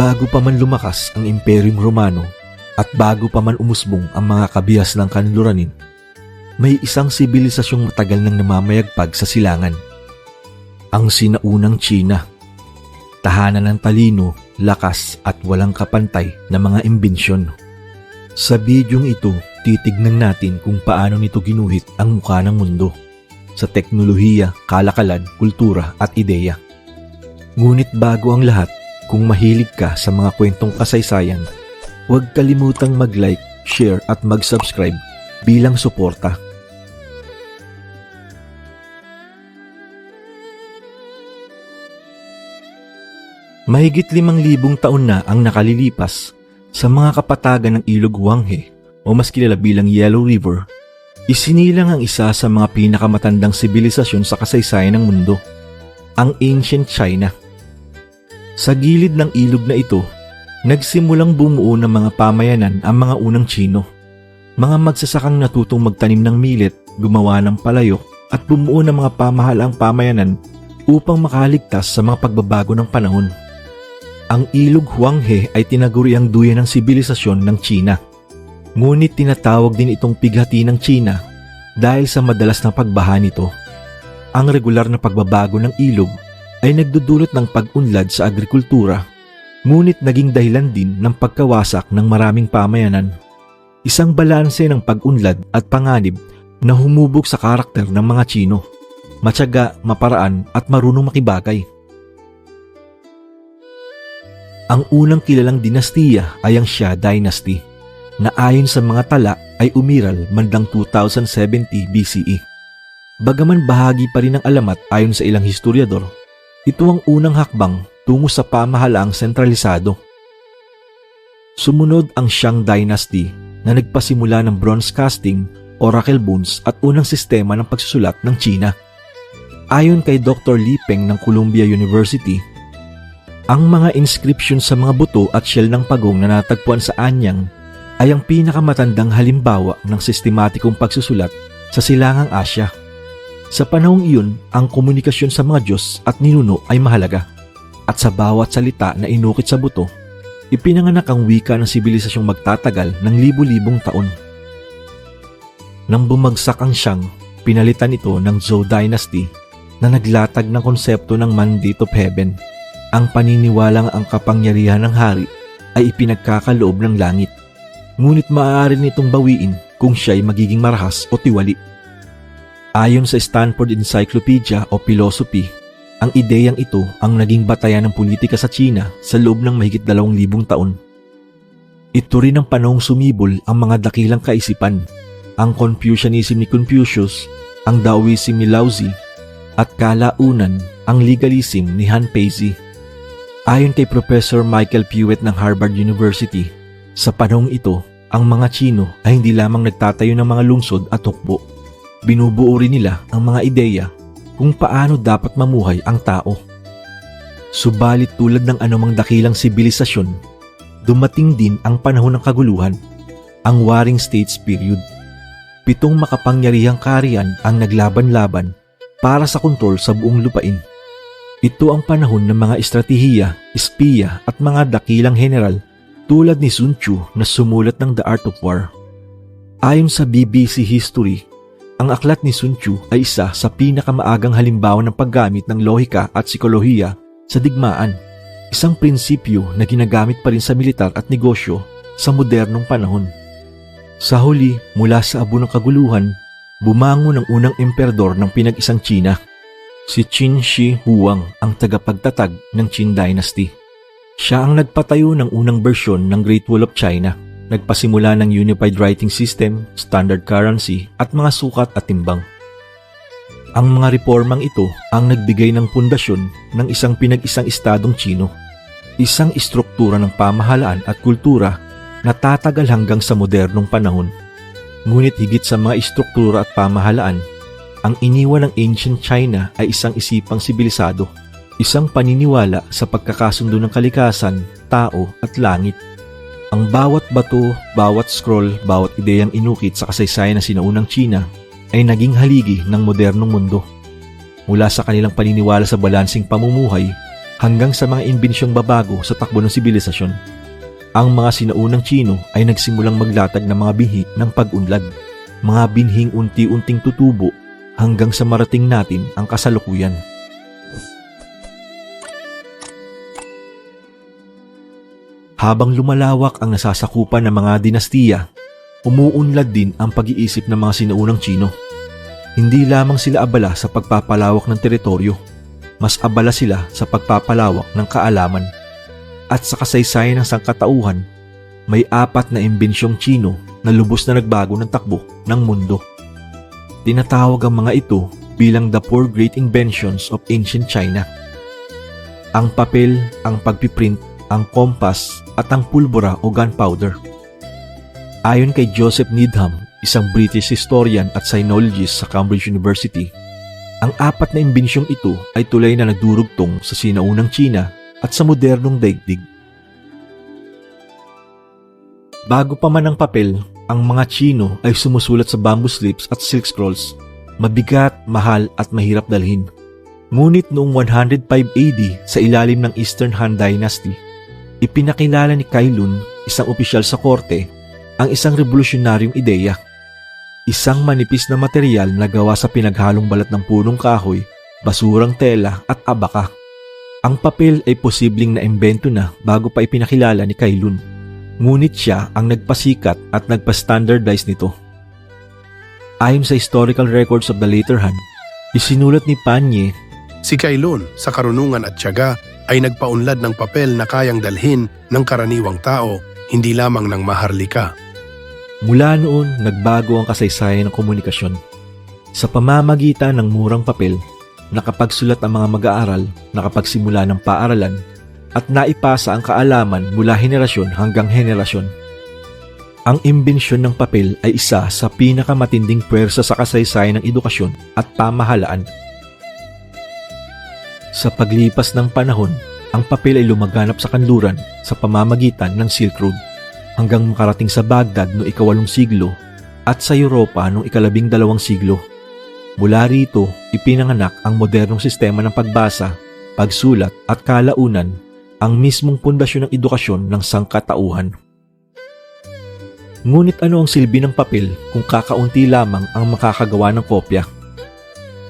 Bago pa man lumakas ang Imperyong Romano at bago pa man umusbong ang mga kabihas ng kanluranin, may isang sibilisasyong matagal nang namamayagpag sa silangan. Ang sinaunang China. Tahanan ng talino, lakas at walang kapantay na mga imbensyon. Sa bidyong ito, titignan natin kung paano nito ginuhit ang mukha ng mundo sa teknolohiya, kalakalan, kultura at ideya. Ngunit bago ang lahat, kung mahilig ka sa mga kwentong kasaysayan, huwag kalimutang mag-like, share at mag-subscribe bilang suporta. Mahigit limang libong taon na ang nakalilipas sa mga kapatagan ng ilog Wanghe o mas kilala bilang Yellow River, isinilang ang isa sa mga pinakamatandang sibilisasyon sa kasaysayan ng mundo, ang Ancient China. Sa gilid ng ilog na ito, nagsimulang bumuo ng mga pamayanan ang mga unang Chino. Mga magsasakang natutong magtanim ng milet, gumawa ng palayok at bumuo ng mga pamahalaang pamayanan upang makaligtas sa mga pagbabago ng panahon. Ang ilog Huanghe ay tinaguriang duyan ng sibilisasyon ng China. Ngunit tinatawag din itong pighati ng China dahil sa madalas na pagbaha nito. Ang regular na pagbabago ng ilog ay nagdudulot ng pag-unlad sa agrikultura, ngunit naging dahilan din ng pagkawasak ng maraming pamayanan. Isang balanse ng pag-unlad at panganib na humubog sa karakter ng mga Chino. Matyaga, maparaan at marunong makibagay. Ang unang kilalang dinastiya ay ang Xia Dynasty na ayon sa mga tala ay umiral mandang 2070 BCE. Bagaman bahagi pa rin ng alamat ayon sa ilang historiador, ito ang unang hakbang tungo sa pamahalaang sentralisado. Sumunod ang Shang Dynasty na nagpasimula ng bronze casting, oracle bones at unang sistema ng pagsusulat ng China. Ayon kay Dr. Li Peng ng Columbia University, ang mga inscription sa mga buto at shell ng pagong na natagpuan sa Anyang ay ang pinakamatandang halimbawa ng sistematikong pagsusulat sa silangang Asya. Sa panahong iyon, ang komunikasyon sa mga Diyos at ninuno ay mahalaga. At sa bawat salita na inukit sa buto, ipinanganak ang wika ng sibilisasyong magtatagal ng libu-libong taon. Nang bumagsak ang Shang, pinalitan ito ng Zhou Dynasty na naglatag ng konsepto ng mandate of heaven, ang paniniwalang ang kapangyarihan ng hari ay ipinagkakaloob ng langit. Ngunit maaari nitong bawiin kung siya ay magiging marahas o tiwali. Ayon sa Stanford Encyclopedia o Philosophy, ang ideyang ito ang naging batayan ng politika sa China sa loob ng mahigit dalawang libong taon. Ito rin ang panahong sumibol ang mga dakilang kaisipan, ang Confucianism ni Confucius, ang Taoism ni Lao Tzu, at kalaunan ang legalism ni Han Peizi. Ayon kay Professor Michael Pewitt ng Harvard University, sa panahong ito, ang mga Chino ay hindi lamang nagtatayo ng mga lungsod at hukbo, binubuo rin nila ang mga ideya kung paano dapat mamuhay ang tao. Subalit tulad ng anumang dakilang sibilisasyon, dumating din ang panahon ng kaguluhan, ang Warring States period. Pitong makapangyarihang karian ang naglaban-laban para sa kontrol sa buong lupain. Ito ang panahon ng mga estratehiya, espiya at mga dakilang general tulad ni Sun Tzu na sumulat ng The Art of War. Ayon sa BBC History, ang aklat ni Sun Tzu ay isa sa pinakamaagang halimbawa ng paggamit ng lohika at psikolohiya sa digmaan, isang prinsipyo na ginagamit pa rin sa militar at negosyo sa modernong panahon. Sa huli, mula sa abo ng kaguluhan, bumangon ang unang emperador ng pinag-isang China, si Qin Shi Huang ang tagapagtatag ng Qin Dynasty. Siya ang nagpatayo ng unang bersyon ng Great Wall of China nagpasimula ng Unified Writing System, Standard Currency at mga sukat at timbang. Ang mga reformang ito ang nagbigay ng pundasyon ng isang pinag-isang estadong Chino, isang istruktura ng pamahalaan at kultura na tatagal hanggang sa modernong panahon. Ngunit higit sa mga istruktura at pamahalaan, ang iniwan ng ancient China ay isang isipang sibilisado, isang paniniwala sa pagkakasundo ng kalikasan, tao at langit ang bawat bato, bawat scroll, bawat ideyang inukit sa kasaysayan ng sinaunang China ay naging haligi ng modernong mundo. Mula sa kanilang paniniwala sa balansing pamumuhay hanggang sa mga imbinsyong babago sa takbo ng sibilisasyon. Ang mga sinaunang Chino ay nagsimulang maglatag ng mga binhi ng pag-unlad, mga binhing unti-unting tutubo hanggang sa marating natin ang kasalukuyan. Habang lumalawak ang nasasakupan ng mga dinastiya, umuunlad din ang pag-iisip ng mga sinuunang Chino. Hindi lamang sila abala sa pagpapalawak ng teritoryo, mas abala sila sa pagpapalawak ng kaalaman. At sa kasaysayan ng sangkatauhan, may apat na imbinsyong Chino na lubos na nagbago ng takbo ng mundo. Tinatawag ang mga ito bilang the four great inventions of ancient China. Ang papel, ang pagpiprint, ang kompas at ang pulbura o gunpowder. Ayon kay Joseph Needham, isang British historian at sinologist sa Cambridge University, ang apat na imbinsyong ito ay tulay na nagdurugtong sa sinaunang China at sa modernong daigdig. Bago pa man ang papel, ang mga Chino ay sumusulat sa bamboo slips at silk scrolls. Mabigat, mahal at mahirap dalhin. Ngunit noong 105 AD sa ilalim ng Eastern Han Dynasty, ipinakilala ni Kailun, isang opisyal sa korte, ang isang revolusyonaryong ideya. Isang manipis na material na gawa sa pinaghalong balat ng punong kahoy, basurang tela at abaka. Ang papel ay posibleng na imbento na bago pa ipinakilala ni Kailun. Ngunit siya ang nagpasikat at nagpa-standardize nito. Ayon sa historical records of the later Han, isinulat ni Panye Si Kailun, sa karunungan at tiyaga, ay nagpaunlad ng papel na kayang dalhin ng karaniwang tao, hindi lamang ng maharlika. Mula noon, nagbago ang kasaysayan ng komunikasyon. Sa pamamagitan ng murang papel, nakapagsulat ang mga mag-aaral, nakapagsimula ng paaralan, at naipasa ang kaalaman mula henerasyon hanggang henerasyon. Ang imbensyon ng papel ay isa sa pinakamatinding pwersa sa kasaysayan ng edukasyon at pamahalaan. Sa paglipas ng panahon, ang papel ay lumaganap sa kanluran sa pamamagitan ng Silk Road hanggang makarating sa Baghdad noong ikawalong siglo at sa Europa noong ikalabing dalawang siglo. Mula rito, ipinanganak ang modernong sistema ng pagbasa, pagsulat at kalaunan, ang mismong pundasyon ng edukasyon ng sangkatauhan. Ngunit ano ang silbi ng papel kung kakaunti lamang ang makakagawa ng kopya?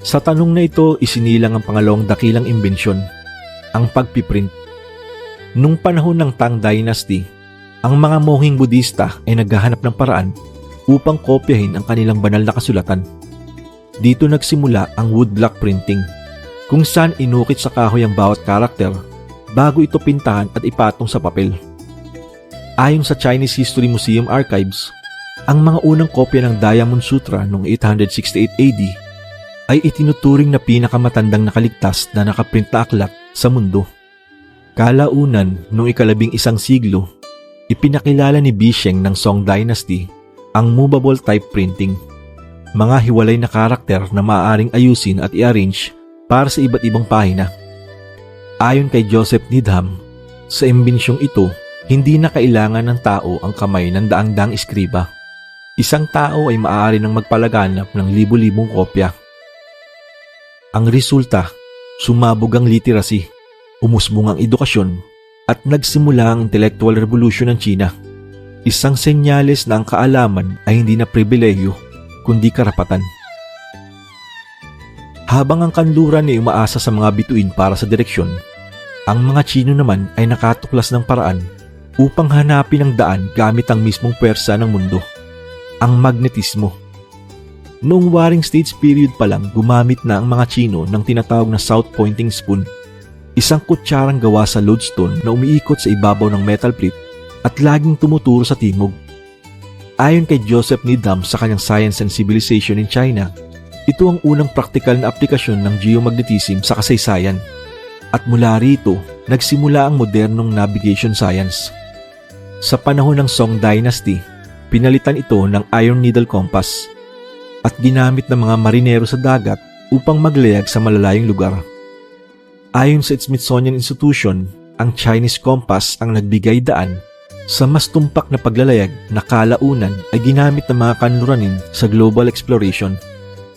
Sa tanong na ito, isinilang ang pangalawang dakilang imbensyon, ang pagpiprint. Nung panahon ng Tang Dynasty, ang mga mohing Budista ay naghahanap ng paraan upang kopyahin ang kanilang banal na kasulatan. Dito nagsimula ang woodblock printing, kung saan inukit sa kahoy ang bawat karakter bago ito pintahan at ipatong sa papel. Ayon sa Chinese History Museum Archives, ang mga unang kopya ng Diamond Sutra noong 868 AD ay itinuturing na pinakamatandang nakaligtas na nakaprint na aklat sa mundo. Kalaunan noong ikalabing isang siglo, ipinakilala ni Bisheng ng Song Dynasty ang movable type printing, mga hiwalay na karakter na maaaring ayusin at i-arrange para sa iba't ibang pahina. Ayon kay Joseph Needham, sa imbinsyong ito, hindi na kailangan ng tao ang kamay ng daang-daang iskriba. Isang tao ay maaari nang magpalaganap ng libu-libong kopya. Ang resulta, sumabog ang literacy, umusbong ang edukasyon, at nagsimula ang intellectual revolution ng China. Isang senyales na ang kaalaman ay hindi na pribileyo, kundi karapatan. Habang ang kanluran ay umaasa sa mga bituin para sa direksyon, ang mga Chino naman ay nakatuklas ng paraan upang hanapin ang daan gamit ang mismong pwersa ng mundo, ang magnetismo. Noong Warring States period pa lang, gumamit na ang mga Chino ng tinatawag na South Pointing Spoon, isang kutsarang gawa sa lodestone na umiikot sa ibabaw ng metal plate at laging tumuturo sa timog. Ayon kay Joseph Needham sa kanyang Science and Civilization in China, ito ang unang praktikal na aplikasyon ng geomagnetism sa kasaysayan. At mula rito, nagsimula ang modernong navigation science. Sa panahon ng Song Dynasty, pinalitan ito ng Iron Needle Compass at ginamit ng mga marinero sa dagat upang maglayag sa malalayong lugar. Ayon sa Smithsonian Institution, ang Chinese compass ang nagbigay daan sa mas tumpak na paglalayag na kalaunan ay ginamit ng mga kanluranin sa global exploration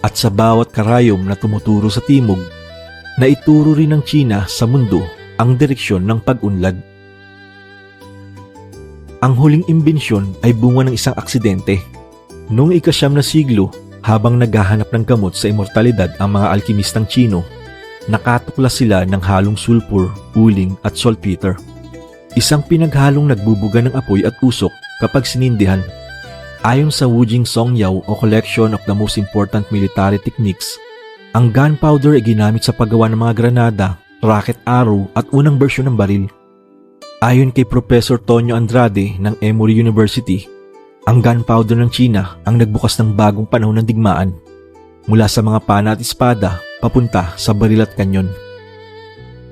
at sa bawat karayom na tumuturo sa timog na ituro rin ng China sa mundo ang direksyon ng pag-unlad. Ang huling imbensyon ay bunga ng isang aksidente. Noong ikasyam na siglo, habang naghahanap ng gamot sa immortalidad ang mga alkimistang Chino, nakatuklas sila ng halong sulfur, uling at saltpeter. Isang pinaghalong nagbubuga ng apoy at usok kapag sinindihan. Ayon sa Wujing Songyao o Collection of the Most Important Military Techniques, ang gunpowder ay ginamit sa paggawa ng mga granada, rocket arrow at unang bersyon ng baril. Ayon kay Professor Tonyo Andrade ng Emory University, ang gunpowder ng China ang nagbukas ng bagong panahon ng digmaan mula sa mga pana at espada papunta sa baril at kanyon.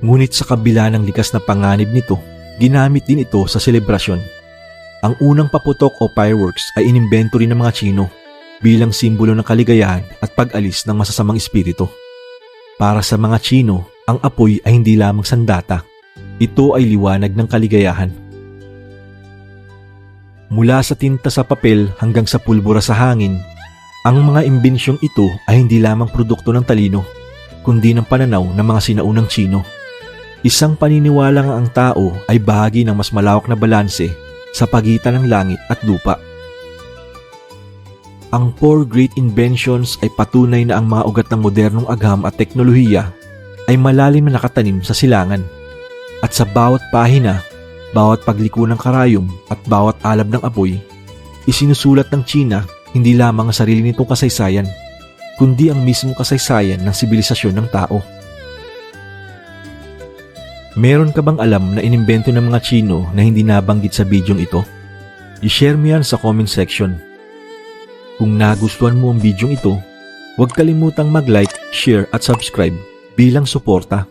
Ngunit sa kabila ng likas na panganib nito, ginamit din ito sa selebrasyon. Ang unang paputok o fireworks ay inimbento rin ng mga Chino bilang simbolo ng kaligayahan at pag-alis ng masasamang espiritu. Para sa mga Chino, ang apoy ay hindi lamang sandata. Ito ay liwanag ng kaligayahan. Mula sa tinta sa papel hanggang sa pulbura sa hangin, ang mga imbensyong ito ay hindi lamang produkto ng talino, kundi ng pananaw ng mga sinaunang Chino. Isang paniniwala nga ang tao ay bahagi ng mas malawak na balanse sa pagitan ng langit at lupa. Ang four great inventions ay patunay na ang mga ugat ng modernong agham at teknolohiya ay malalim na nakatanim sa silangan. At sa bawat pahina, bawat pagliko ng karayom at bawat alab ng apoy, isinusulat ng China hindi lamang ang sarili nitong kasaysayan, kundi ang mismong kasaysayan ng sibilisasyon ng tao. Meron ka bang alam na inimbento ng mga Chino na hindi nabanggit sa bidyong ito? I-share mo yan sa comment section. Kung nagustuhan mo ang bidyong ito, huwag kalimutang mag-like, share at subscribe bilang suporta